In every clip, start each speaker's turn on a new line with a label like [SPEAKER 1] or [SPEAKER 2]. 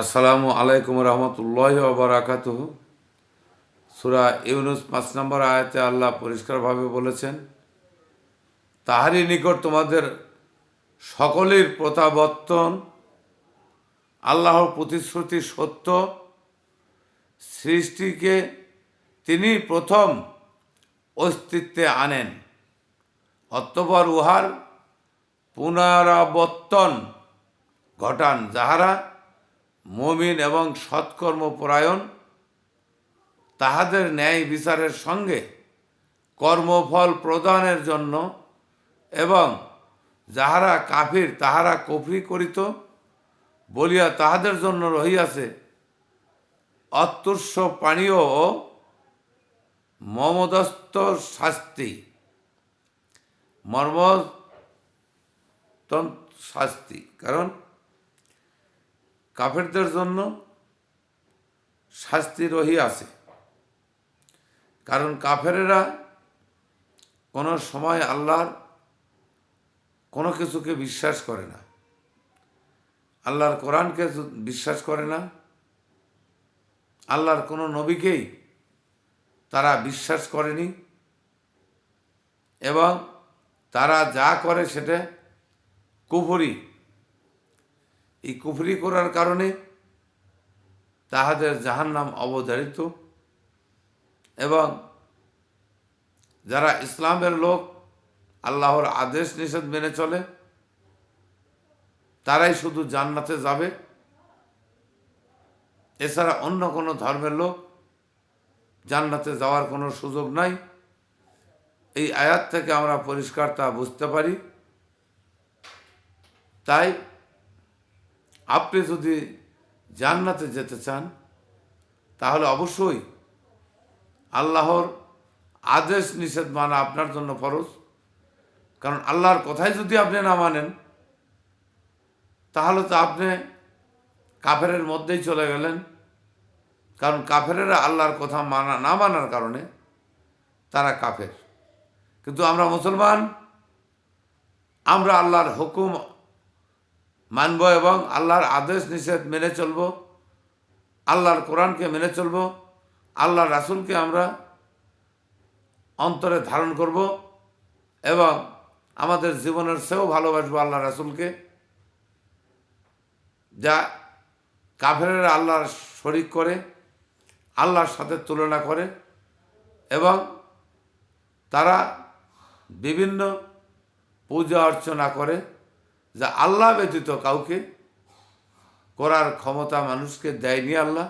[SPEAKER 1] আসসালামু আলাইকুম রহমতুল্লাহ বারাকাত সুরা ইউনুস পাঁচ নম্বর আয়াতে আল্লাহ পরিষ্কারভাবে বলেছেন, তাহারই নিকট তোমাদের সকলের প্রত্যাবর্তন আল্লাহর প্রতিশ্রুতি সত্য, সৃষ্টিকে তিনি প্রথম অস্তিত্বে আনেন, অতঃপর উহার পুনরাবর্তন ঘটান। যাহারা মমিন এবং সৎকর্মপরায়ণ তাহাদের ন্যায় বিচারের সঙ্গে কর্মফল প্রদানের জন্য এবং যাহারা কাফির, তাহারা কফরি করিত বলিয়া তাহাদের জন্য রহিয়াছে। অতুষ্য পানীয় ও মমদস্ত শাস্তি। মর্ম শাস্তি। কারণ কাফেরদের জন্য শাস্তি রহি আছে। কারণ কাফেরেরা কোনো সময় আল্লাহর কোনো কিছুকে বিশ্বাস করে না। আল্লাহর কোরআনকে বিশ্বাস করে না। আল্লাহর কোনো নবীকেই তারা বিশ্বাস করেনি এবং তারা যা করে সেটা কুফরি এই কুফরি করার কারণে তাহাদের জাহান্নাম অবধারিত এবং যারা ইসলামের লোক, আল্লাহর আদেশ নিষেধ মেনে চলে, তারাই শুধু জান্নাতে যাবে। এছাড়া অন্য কোনো ধর্মের লোক জান্নাতে যাওয়ার কোনো সুযোগ নাই। এই আয়াত থেকে আমরা পরিষ্কার তা বুঝতে পারি। তাই আপনি যদি জান্নাতে যেতে চান, তাহলে অবশ্যই আল্লাহর আদেশ নিষেধ মানা আপনার জন্য ফরজ। কারণ আল্লাহর কথাই যদি আপনি না মানেন, তাহলে তো আপনি কাফেরের মধ্যেই চলে গেলেন। কারণ কাফেরেরা আল্লাহর কথা মানা, না মানার কারণে তারা কাফের। কিন্তু আমরা মুসলমান, আমরা আল্লাহর হুকুম মানব এবং আল্লাহর আদেশ নিষেধ মেনে চলব, আল্লাহর কোরআনকে মেনে চলব, আল্লাহর রাসুলকে আমরা অন্তরে ধারণ করব এবং আমাদের জীবনের সেও ভালোবাসবো আল্লাহ রাসুলকে, যা কাফেরের আল্লাহর শরিক করে, আল্লাহর সাথে তুলনা করে এবং তারা বিভিন্ন পূজা অর্চনা করে। যা আল্লাহ ব্যতীত কাউকে করার ক্ষমতা মানুষকে দেয়নি আল্লাহ।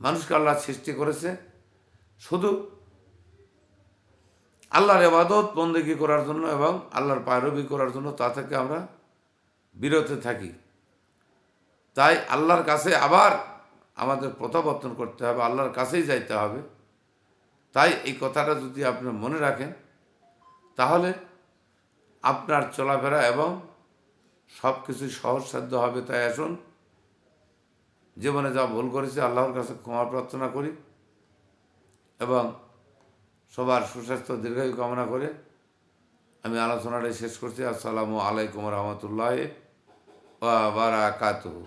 [SPEAKER 1] মানুষকে আল্লাহ সৃষ্টি করেছে। শুধু আল্লাহর এবাদত বন্দেগি করার জন্য এবং আল্লাহর পায়রবি করার জন্য তা থেকে আমরা বিরত থাকি। তাই আল্লাহর কাছে আবার আমাদের প্রত্যাবর্তন করতে হবে, আল্লাহর কাছেই যাইতে হবে। তাই এই কথাটা যদি আপনি মনে রাখেন, তাহলে আপনার চলাফেরা এবং সব কিছুই সহজসাধ্য হবে তাই আসুন। জীবনে যা ভুল করেছি আল্লাহর কাছে ক্ষমা প্রার্থনা করি এবং সবার সুস্বাস্থ্য দীর্ঘায়ু কামনা করে আমি আলোচনাটাই শেষ করছি। আসসালামু আলাইকুম রহমতুল্লাহ বারাকাতুহু।